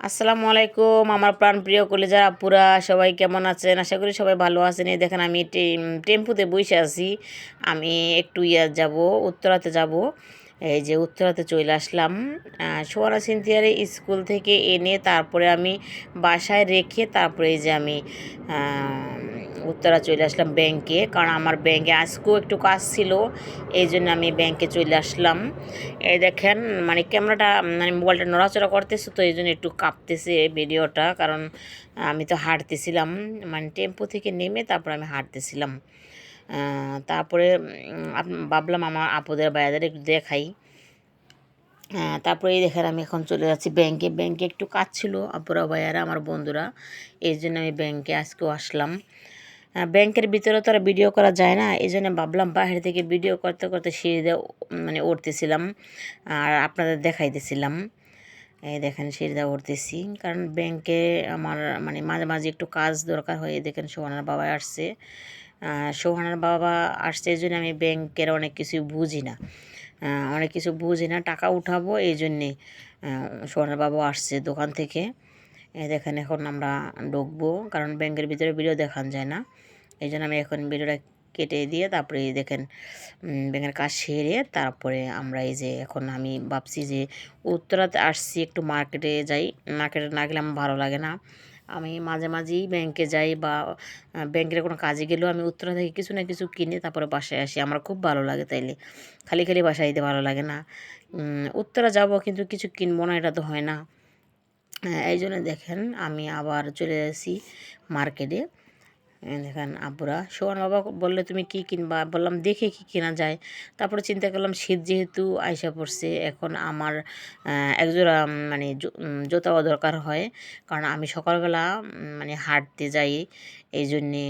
আসসালামু আলাইকুম, আমার প্রাণ প্রিয় কলেজার আপুরা, সবাই কেমন আছেন? আশা করি সবাই ভালো আছেন। এই দেখেন, আমি টেম্পুতে বসে আছি। আমি একটু ইয়ার যাব, উত্তরাতে যাব। এই যে উত্তরাতে চলে আসলাম। সোয়ানা সিনথিয়ারে স্কুল থেকে এনে তারপরে আমি বাসায় রেখে তারপরে এই যে আমি উত্তরা চলে আসলাম ব্যাংকে কারণ আমার ব্যাংকে আজকেও একটু কাজ ছিল, এই জন্য আমি ব্যাংকে চলে আসলাম। এই দেখেন মানে ক্যামেরাটা মানে মোবাইলটা নড়াচড়া করতেছে, তো এই জন্য একটু কাঁপতেছে ভিডিওটা, কারণ আমি তো হাঁটতেছিলাম মানে টেম্পো থেকে নেমে তারপর আমি হাঁটতেছিলাম। তারপরে ভাবলাম আমার আপুদের বাইরেদের একটু দেখাই। তারপরে এই দেখেন, আমি এখন চলে যাচ্ছি ব্যাংকে ব্যাংকে একটু কাজ ছিল আপুরা ভাইয়ারা, আমার বন্ধুরা, এই জন্য আমি ব্যাংকে আজকেও আসলাম। ব্যাংকের ভিতরে তো আর ভিডিও করা যায় না এই জন্য ভাবলাম বাইরে থেকে ভিডিও করতে করতে সিঁড়ি দিয়ে মানে উঠতেছিলাম, আর আপনাদের দেখাইতেছিলাম। এই দেখেন, সিঁড়ি দিয়ে উঠতেছি, কারণ ব্যাংকে আমার মানে মাঝে মাঝে একটু কাজ দরকার হয় দেখেন সোহানার বাবা আসছে। সোহানার বাবা আসছে এই জন্য আমি ব্যাংকের অনেক কিছু বুঝি না। অনেক কিছু বুঝি না, টাকা উঠাবো, এই জন্যে সোহানার বাবা আসছে দোকান থেকে। দেখেন এখন আমরা ঢুকবো, কারণ ব্যাংকের ভিতরে ভিডিও দেখান যায় না। এই জন্য আমি এখন ভিডিওটা কেটে দিয়ে তারপরে দেখেন ব্যাংকের কাজ সেরে তারপরে আমরা এই যে এখন আমি ভাবছি যে উত্তরাতে আসছি, একটু মার্কেটে যাই। মার্কেটে না গেলে আমার ভালো লাগে না। আমি মাঝে মাঝেই ব্যাংকে যাই বা ব্যাংকের কোনো কাজে গেলেও আমি উত্তরা থেকে কিছু না কিছু কিনে তারপরে বাসায় আসি। আমার খুব ভালো লাগে তাইলে। খালি খালি বাসায় দিতে ভালো লাগে না। উত্তরা যাব কিন্তু কিছু কিনবো না, এটা তো হয় না। এই জন্য দেখেন আমি আবার চলে আসি মার্কেটে। দেখেন আব্বুরা, সোহান বাবা বললে তুমি কি কিনবা? বললাম, দেখে কি কেনা যায়। তারপরে চিন্তা করলাম, শীত যেহেতু আইসা পড়ছে, এখন আমার একজোড়া মানে জোতাও দরকার হয়। কারণ আমি সকালবেলা মানে হাঁটতে যাই, এই জন্যে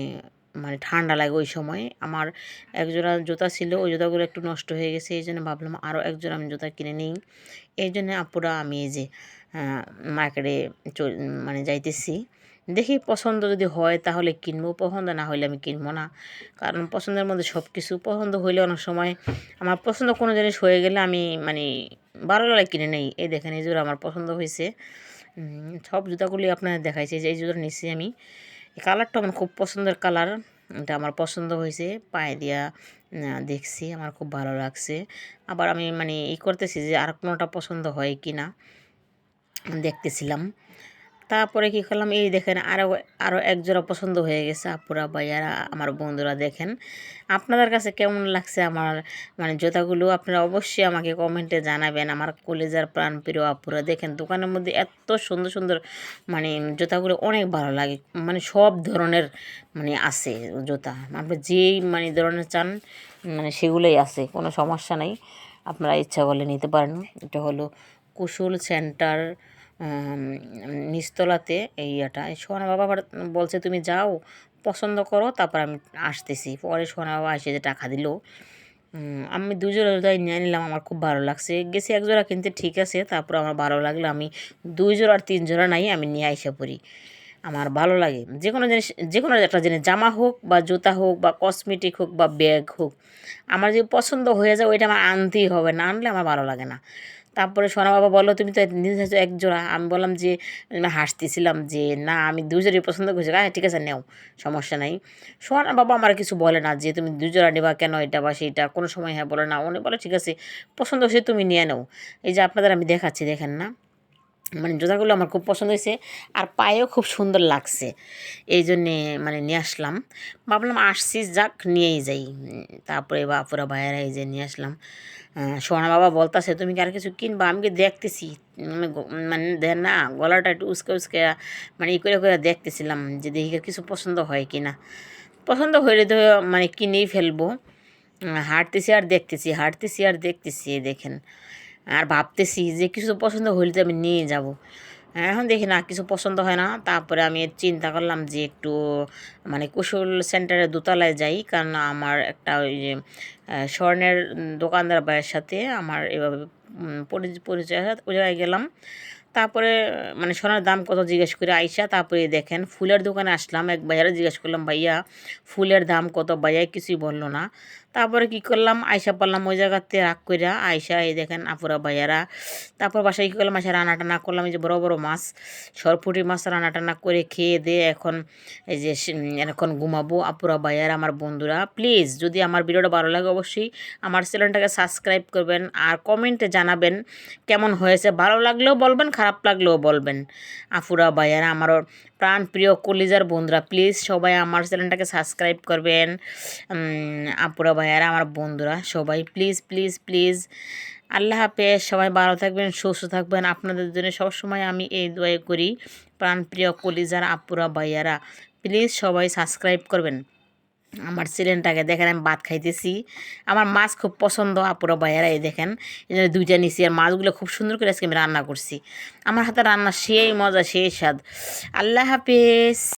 মানে ঠান্ডা লাগে ওই সময়। আমার একজোড়া জুতা ছিল, ওই জুতাগুলো একটু নষ্ট হয়ে গেছে, এই জন্য ভাবলাম আরও একজোড়া আমি জুতা কিনে নিই। এই জন্য আপুরা আমি এই যে মার্কেটে মানে যাইতেছি। দেখি পছন্দ যদি হয় তাহলে কিনবো, পছন্দ না হলে আমি কিনবো না। কারণ পছন্দের মধ্যে সব কিছু পছন্দ হইলে অনেক সময় আমার পছন্দ কোনো জিনিস হয়ে গেলে আমি মানে ভালো লাগে কিনে নেই। এই দেখেন এই জুতো আমার পছন্দ হয়েছে সব জুতাগুলি আপনাদের দেখাইছে, যে এই জুতো নিচ্ছি আমি। কালারটা আমার খুব পছন্দের কালার। এটা আমার পছন্দ হয়েছে। পায়ে দিয়া দেখছি, আমার খুব ভালো লাগছে। আবার আমি মানে ই করতেছি যে আর কোনোটা পছন্দ হয় কি না দেখতেছিলাম। তারপরে কি করলাম, এই দেখেন আরও আরও একজোড়া পছন্দ হয়ে গেছে আপুরা, ভাইয়ারা, আমার বন্ধুরা দেখেন। আপনাদের কাছে কেমন লাগছে আমার মানে জুতাগুলো? আপনারা অবশ্যই আমাকে কমেন্টে জানাবেন, আমার কলেজার প্রাণ প্রিয় আপুরা। দেখেন দোকানের মধ্যে এত সুন্দর সুন্দর মানে জুতাগুলো অনেক ভালো লাগে মানে সব ধরনের মানে আছে জুতা। আপনি যেই মানে ধরনের চান মানে সেগুলোই আছে, কোনো সমস্যা নেই। আপনারা ইচ্ছা করলে নিতে পারেন। এটা হলো কুশল সেন্টার নিচতলাতে এই ইয়েটা। সোহানা বাবা আবার বলছে, তুমি যাও, পছন্দ করো, তারপর আমি আসতেছি। পরে সোহানা বাবা এসে যে টাকা দিল আমি দুজোড়া জোড়াই নিয়ে নিলাম, আমার খুব ভালো লাগছে। গেছি এক জোড়া কিনতে, ঠিক আছে, তারপর আমার ভালো লাগল, আমি দুই জোড়া আর তিন জোড়া নাই, আমি নিয়ে আইসা পড়ি। আমার ভালো লাগে। যে কোনো জিনিস, যে কোনো একটা জিনিস, জামা হোক বা জুতা হোক বা কসমেটিক হোক বা ব্যাগ হোক, আমার যে পছন্দ হয়ে যায়, ওইটা আমার আনতেই হবে না, আনলে আমার ভালো লাগে না। তারপরে সোনা বাবা বলল, তুমি তো নিজে এক জোড়া আমি বললাম যে হাসতেছিলাম যে, না, আমি দুজোড়াই পছন্দ করছি। হ্যাঁ ঠিক আছে, নেও, সমস্যা নাই। সোনা বাবা আমার কিছু বলে না যে, তুমি দুজোড়া নেবা কেন এটা বা সেইটা কোনো সময় হ্যাঁ বলে না। উনি বলে, ঠিক আছে, পছন্দ হয়েছে তুমি নিয়ে নাও। এই যে আপনাদের আমি দেখাচ্ছি, দেখেন না? মানে জুতাগুলো আমার খুব পছন্দ হয়েছে আর পায়েও খুব সুন্দর লাগছে। এই জন্যে মানে নিয়ে আসলাম। ভাবলাম আসছি, যাক নিয়েই যাই। তারপরে বাপুরা ভাইয়েরা এই যে নিয়ে আসলাম। সোনা বাবা বলতাছে, তুমি কি আর কিছু কিনবা? আমি দেখতেছি আমি মানে দেখ না, গলাটা একটু উস্কে উস্কে মানে ই করে করে দেখতেছিলাম যে দেখি কিছু পছন্দ হয় কি না পছন্দ হইলে তো মানে কিনেই ফেলব। হাঁটতেছি আর দেখতেছি, হাঁটতেছি আর দেখতেছি দেখেন। আর ভাবতেছি যে কিছু পছন্দ হইলে তো আমি নিয়ে যাব। এখন দেখি না, কিছু পছন্দ হয় না। তারপরে আমি চিন্তা করলাম যে একটু মানে কুশল সেন্টারে দোতলায় যাই। কারণ আমার একটা ওই যে স্বর্ণের দোকানদার ভাইয়ের সাথে আমার এভাবে পরিচয়। ওই জায়গায় গেলাম। তারপরে মানে সোনার দাম কত জিজ্ঞেস করে আইসা, তারপরে দেখেন ফুলের দোকানে আসলাম, এক ভাইয়ারা জিজ্ঞেস করলাম, ভাইয়া, ফুলের দাম কত? ভাইয়া কিছুই বলল না। তারপরে কি করলাম আয়সা পারলাম ওই জায়গাতে রাগ কইরা আয়সা এই দেখেন আপুরা ভাইয়ারা, তারপর বাসায় কী করলাম আয়সা রান্না টান্না করলাম, এই যে বড় বড় মাছ, সরপুটি মাছ রান্না টান্না করে খেয়ে দিয়ে এখন এই যে এখন ঘুমাবো আপুরা ভাইয়ারা, আমার বন্ধুরা। প্লিজ, যদি আমার ভিডিওটা ভালো লাগে অবশ্যই আমার চ্যানেলটাকে সাবস্ক্রাইব করবেন আর কমেন্টে জানাবেন কেমন হয়েছে, ভালো লাগলেও বলবেন, খারাপ লাগলেও বলবেন। আফুরা ভাইয়ারা আমার প্রাণ প্রিয় কলিজার বন্ধুরা প্লিজ সবাই আমার চ্যানেলটাকে সাবস্ক্রাইব করবেন। আপুরা ভাইয়ারা আমার বন্ধুরা সবাই প্লিজ প্লিজ প্লিজ আল্লাহ হাফেজ, সবাই ভালো থাকবেন, সুস্থ থাকবেন। আপনাদের জন্য সবসময় আমি এই দোয়া করি, প্রাণ প্রিয় কলিজার আপুরা ভাইয়ারা প্লিজ সবাই সাবস্ক্রাইব করবেন। আমার সিলেনটাকে দেখেন আমি ভাত খাইতেছি। আমার মাছ খুব পছন্দ, আপুরা ভাইয়ারা, এই দেখেন। জন্য দুইটা নিছি আর মাছগুলো খুব সুন্দর করে আজকে আমি রান্না করছি। আমার হাতে রান্না সেই মজা, সেই স্বাদ। আল্লাহ হাফেজ।